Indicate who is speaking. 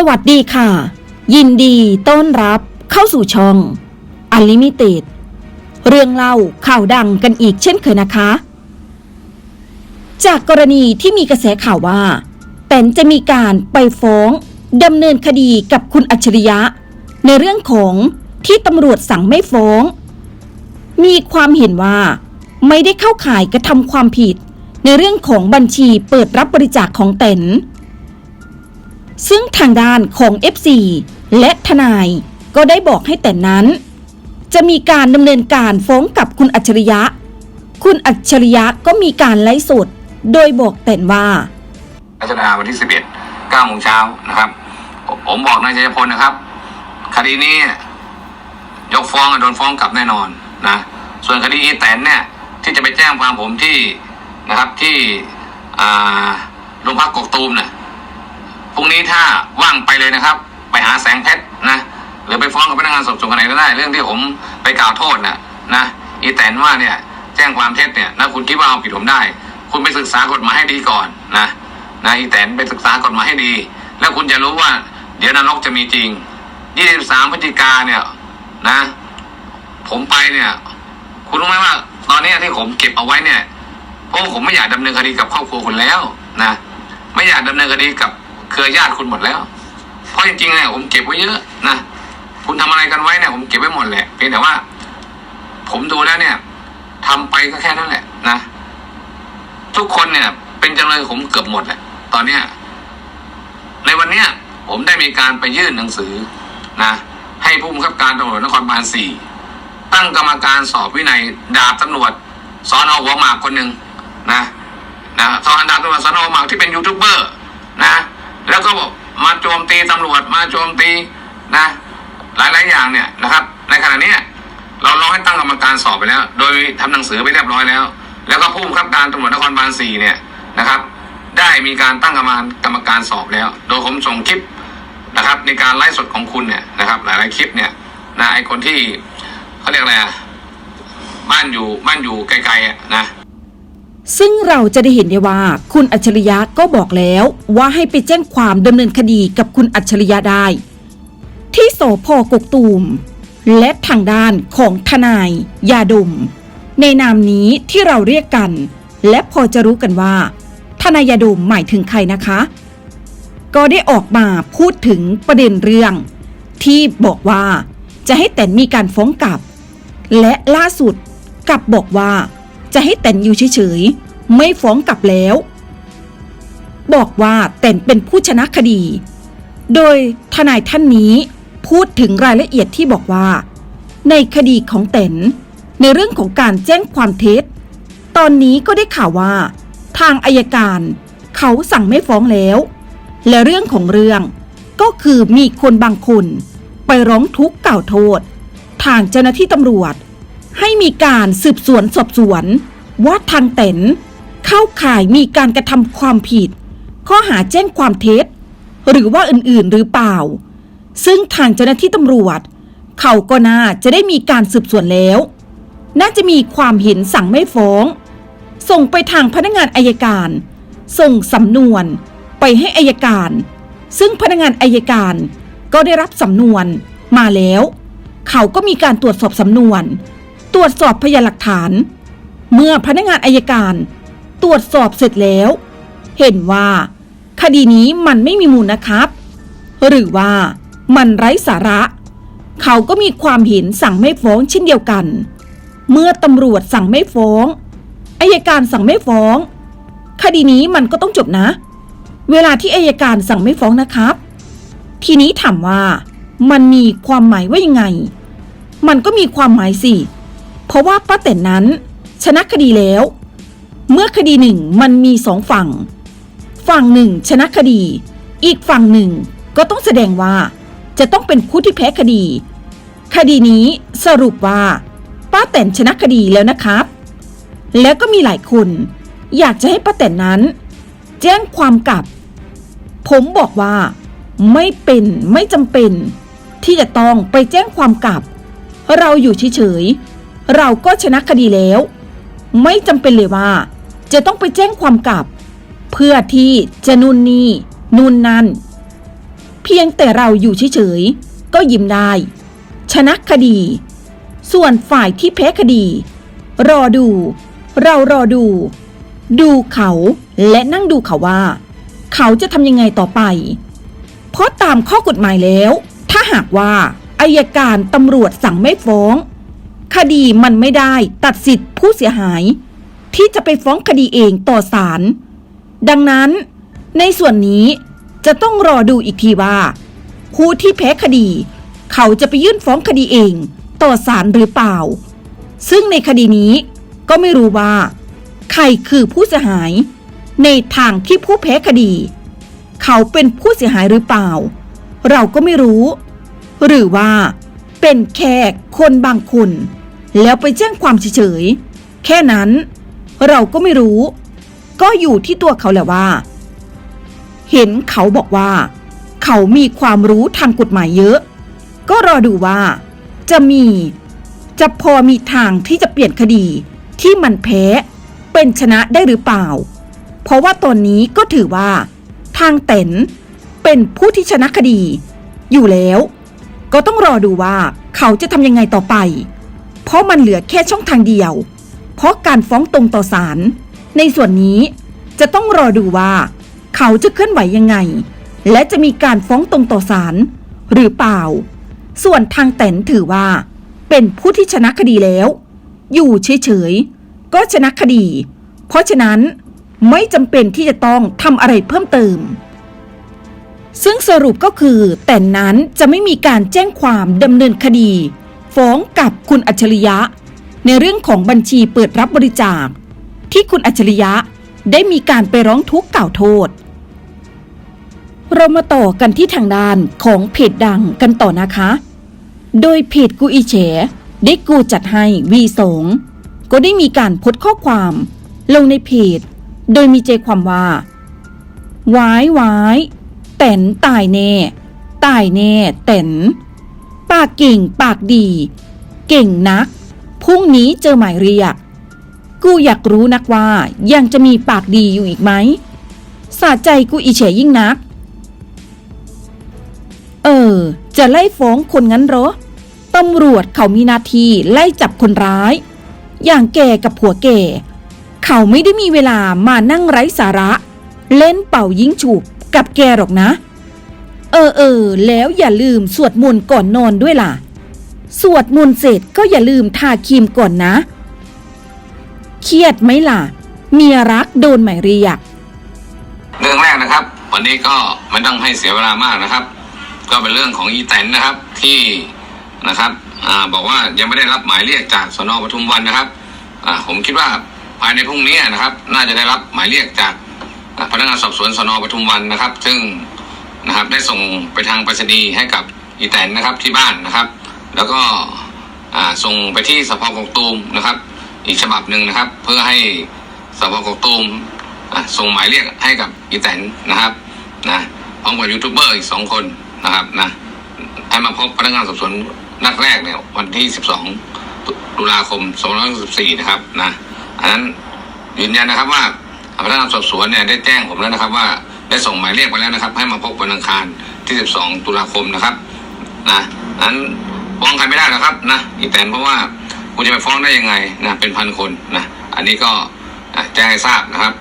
Speaker 1: สวัสดีค่ะ ยินดีต้อนรับเข้าสู่ช่อง Unlimited เรื่องเล่าข่าวดังกันอีกเช่นเคยนะคะ จากกรณีที่มีกระแสข่าวว่าแตนจะมีการไปฟ้องดำเนินคดีกับคุณอัจฉริยะ ในเรื่องของที่ตำรวจสั่งไม่ฟ้อง มีความเห็นว่าไม่ได้เข้าข่ายกระทำความผิด ในเรื่องของบัญชีเปิดรับบริจาคของเตน ซึ่งทางด้านของ FC และทนายก็ได้บอกให้แต่นั้น จะมีการดำเนินการฟ้องกับคุณอัจฉริยะ คุณอัจฉริยะก็มีการไลฟ์สดโดยบอกแต่นว่า
Speaker 2: รัชดาวันที่ 11 9โมงเช้านะครับ ผมบอกนายชัยพลนะครับ คดีนี้ ยกฟ้องโดนฟ้องกลับแน่นอนนะ ส่วนคดีอีแตนเนี่ยที่จะไปแจ้งความผมที่นะครับที่โรงพักกกตูมเนี่ย พรุ่งนี้ถ้าว่างไปเลยนะครับ ไปหาแสงเพชรนะหรือไปฟ้องกับพนักงานสอบสวนคนไหนก็ได้ เรื่องที่ผมไปกล่าวโทษน่ะนะอีแตนว่าเนี่ยแจ้งความเท็จเนี่ยนะคุณคิดว่าเอาผิดผมได้ คุณไปศึกษากฎหมายให้ดีก่อนนะนะอีแตนไปศึกษากฎหมายให้ดี แล้วคุณจะรู้ว่า เดี๋ยวนรกจะมีจริง 23พฤศจิกาเนี่ยนะ ผมไปเนี่ย คุณรู้ไหมว่า ตอนนี้ที่ผมเก็บเอาไว้เนี่ยเพราะผมไม่อยากดำเนินคดีกับครอบครัวคุณแล้วนะไม่อยากดำเนินคดีกับ เครือญาติคุณหมดแล้ว เพราะจริงๆเนี่ยผมเก็บไว้เยอะนะคุณทำอะไรกันไว้เนี่ยผมเก็บไว้หมดแหละเพียงแต่ว่า ผมดูแล้วเนี่ยทำไปก็แค่นั้นแหละนะทุกคนเนี่ย เป็นจำเลยผมเกือบหมดแหละตอนเนี้ยในวันเนี้ยผมได้มีการไปยื่นหนังสือนะให้ผู้บังคับการตำรวจนครบาลสี่ตั้งกรรมการสอบวินัยดาบตำรวจสอนอหัวหมากคนหนึ่งนะนะสอนดาบตำรวจสอนอหัวหมากที่เป็นยูทูบเบอร์นะ แล้วก็บอกมาโจมตีตำรวจมาโจมตีนะ หลายๆอย่างเนี่ยนะครับ ในขณะเนี้ยเราร้องให้ตั้งกรรมการสอบไปแล้ว โดยทำหนังสือไปเรียบร้อยแล้ว แล้วก็ผู้บังคับการตำรวจนครบาลสี่เนี่ยนะครับ ได้มีการตั้งกรรมการกรรมการสอบแล้ว โดยผมส่งคลิปนะครับ ในการไลฟ์สดของคุณเนี่ยนะครับ หลายๆคลิปเนี่ยนะไอคนที่เขาเรียกอะไรอะบ้านอยู่บ้านอยู่ไกลๆอะนะ
Speaker 1: ซึ่งเราจะได้เห็นได้ว่า คุณอัจฉริยะก็บอกแล้วว่าให้ไปแจ้งความดำเนินคดีกับคุณอัจฉริยะได้ ที่สพกกตูม และทางด้านของทนาย ยาดม ในนามนี้ที่เราเรียกกัน และพอจะรู้กันว่า ทนายยาดมหมายถึงใครนะคะ ก็ได้ออกมาพูดถึงประเด็นเรื่อง ที่บอกว่าจะให้แต่นมีการฟ้องกลับ และล่าสุดกลับบอกว่า จะให้แต่นอยู่เฉยๆ ไม่ฟ้องกลับแล้ว บอกว่าแต่นเป็นผู้ชนะคดี โดยทนายท่านนี้พูดถึงรายละเอียดที่บอกว่า ในคดีของเต็นในเรื่องของการแจ้งความเท็จ ตอนนี้ก็ได้ข่าวว่า ทางอายการเขาสั่งไม่ฟ้องแล้ว และเรื่องของเรื่องก็คือมีคนบางคน ไปร้องทุกข์กล่าวโทษ ทางเจ้าหน้าที่ตำรวจ ให้มีการสืบสวนสอบสวน ว่าทางเต็นเข้าข่ายมีการกระทำความผิด ข้อหาแจ้งความเท็จ หรือว่าอื่นๆหรือเปล่า ซึ่งทางเจ้าหน้าที่ตำรวจ เขาก็น่าจะได้มีการสืบสวนแล้ว น่าจะมีความเห็นสั่งไม่ฟ้อง ส่งไปทางพนักงานอายการ ส่งสำนวนไปให้อายการ ซึ่งพนักงานอายการก็ได้รับสำนวนมาแล้ว เขาก็มีการตรวจสอบสำนวน รวจสอบพยานหลักฐาน เมื่อพนักงานอายการ ตรวจสอบเสร็จแล้ว เห็นว่า คดีนี้มันไม่มีมูลนะครับ หรือว่ามันไร้สาระ เขาก็มีความเห็นสั่งไม่ฟ้องเช่นเดียวกัน เมื่อตำรวจสั่งไม่ฟ้องอายการสั่งไม่ฟ้อง คดีนี้มันก็ต้องจบนะ เวลาที่อายการสั่งไม่ฟ้องนะครับ ทีนี้ถามว่า มันมีความหมายว่ายังไง มันก็มีความหมายสิ เพราะว่าป้าแตนนั้น ชนะคดีแล้ว เมื่อคดีหนึ่งมันมีสองฝั่ง ฝั่งหนึ่งชนะคดี อีกฝั่งหนึ่งก็ต้องแสดงว่า จะต้องเป็นผู้ที่แพ้คดี คดีนี้สรุปว่าป้าแตนชนะคดีแล้วนะครับ แล้วก็มีหลายคน อยากจะให้ป้าแตนนั้น แจ้งความกลับ ผมบอกว่า ไม่เป็นไม่จำเป็น ที่จะต้องไปแจ้งความกลับ เราอยู่เฉยๆ เราก็ชนะคดีแล้ว ไม่จำเป็นเลยว่า จะต้องไปแจ้งความกลับ เพื่อที่จะนู่นนี่นู่นนั่น เพียงแต่เราอยู่เฉยๆก็ยิ้มได้ ชนะคดี ส่วนฝ่ายที่แพ้คดี รอดู เรารอดู ดูเขาและนั่งดูเขาว่า เขาจะทำยังไงต่อไป เพราะตามข้อกฎหมายแล้ว ถ้าหากว่าอายการตำรวจสั่งไม่ฟ้อง คดีมันไม่ได้ตัดสิทธิผู้เสียหาย ที่จะไปฟ้องคดีเองต่อศาลดังนั้น ในส่วนนี้จะต้องรอดูอีกทีว่า ผู้ที่แพ้คดี เขาจะไปยื่นฟ้องคดีเองต่อศาลหรือเปล่า ซึ่งในคดีนี้ก็ไม่รู้ว่า ใครคือผู้เสียหาย ในทางที่ผู้แพ้คดี เขาเป็นผู้เสียหายหรือเปล่า เราก็ไม่รู้ หรือว่าเป็นแค่คนบางคน แล้วไปแจ้งความเฉยๆ แค่นั้น เราก็ไม่รู้ ก็อยู่ที่ตัวเขาแหละว่า เห็นเขาบอกว่า เขามีความรู้ทางกฎหมายเยอะ ก็รอดูว่า จะมี จะพอมีทางที่จะเปลี่ยนคดีที่มันแพ้เป็นชนะได้หรือเปล่า เพราะว่าตอนนี้ก็ถือว่า ทางเต็นเป็นผู้ที่ชนะคดี อยู่แล้ว ก็ต้องรอดูว่าเขาจะทำยังไงต่อไป เพราะมันเหลือแค่ช่องทางเดียว เพราะการฟ้องตรงต่อศาลในส่วนนี้จะต้องรอดูว่า เขาจะเคลื่อนไหวยังไง และจะมีการฟ้องตรงต่อศาลหรือเปล่า ส่วนทางเต็นถือว่า เป็นผู้ที่ชนะคดีแล้ว อยู่เฉยๆก็ชนะคดี เพราะฉะนั้นไม่จำเป็นที่จะต้องทำอะไรเพิ่มเติม ซึ่งสรุปก็คือแต่นั้นจะไม่มีการแจ้งความดำเนินคดี ฟ้องกับคุณอัจฉริยะ ในเรื่องของบัญชีเปิดรับบริจาค ที่คุณอัจฉริยะได้มีการไปร้องทุกข์กล่าวโทษ เรามาต่อกันที่ทางด้านของเพจดังกันต่อนะคะ โดยเพจกูอีเฉได้กูจัดให้วีสงก็ได้มีการโพสต์ข้อความ ลงในเพจ โดยมีใจความว่าวายวายแตนตายแน่ ตายแน่แตน ปากเก่งปากดี เก่งนัก พรุ่งนี้เจอหมายเรียก กูอยากรู้นักว่ายังจะมีปากดีอยู่อีกไหมสาใจกูอีเฉยยิ่งนัก เออ จะไล่ฟ้องคนงั้นเหรอตำรวจเขามีหนาทีไล่จับคนร้าย อย่างแกกับผัวแกเขาไม่ได้มีเวลามานั่งไร้สาระ เล่นเป่ายิงฉุบกับแกหรอกนะ เออเออแล้วอย่าลืมสวดมนต์ก่อนนอนด้วยล่ะ สวดมนต์เสร็จก็อย่าลืมทาครีมก่อนนะ เครียดไหมล่ะ เมียรักโดนหมายเรียก
Speaker 2: เรื่องแรกนะครับ วันนี้ก็ไม่ต้องให้เสียเวลามากนะครับ ก็เป็นเรื่องของอีแตนนะครับที่นะครับอ่าบอกว่ายังไม่ได้รับหมายเรียกจากสนปทุมวันนะครับอ่าผมคิดว่าภายในพรุ่งนี้นะครับ น่าจะได้รับหมายเรียกจากอ่าพนักงานสอบสวนสนปทุมวันนะครับ ซึ่ง นะครับ ได้ส่งไปทางไปรษณีย์ให้กับอีแตนนะครับที่บ้านนะครับ แล้วก็ส่งไปที่สพกกตูมนะครับ อีกฉบับหนึ่งนะครับ เพื่อให้สพกกตูมส่งหมายเรียกให้กับอีแตนนะครับนะพร้อมกับยูทูบเบอร์อีกสองคนนะครับนะให้มาพบพนักงานสอบสวนนัดแรกเนี่ยวันที่ 12 ตุลาคม 2564 นะครับนะอันนั้นยืนยันนะครับว่าพนักงานสอบสวนเนี่ยได้แจ้งผมแล้วนะครับว่า ได้ส่งหมายเรียกไปแล้วนะครับ ให้มาพบวันอังคารที่ 12 ตุลาคมนะครับนะอันนั้นฟ้องใครไม่ได้หรอกครับนะอีแตนเพราะว่าคุณจะไปฟ้องได้ยังไงนะเป็นพันคนนะอันนี้ก็แจ้งให้ทราบนะครับ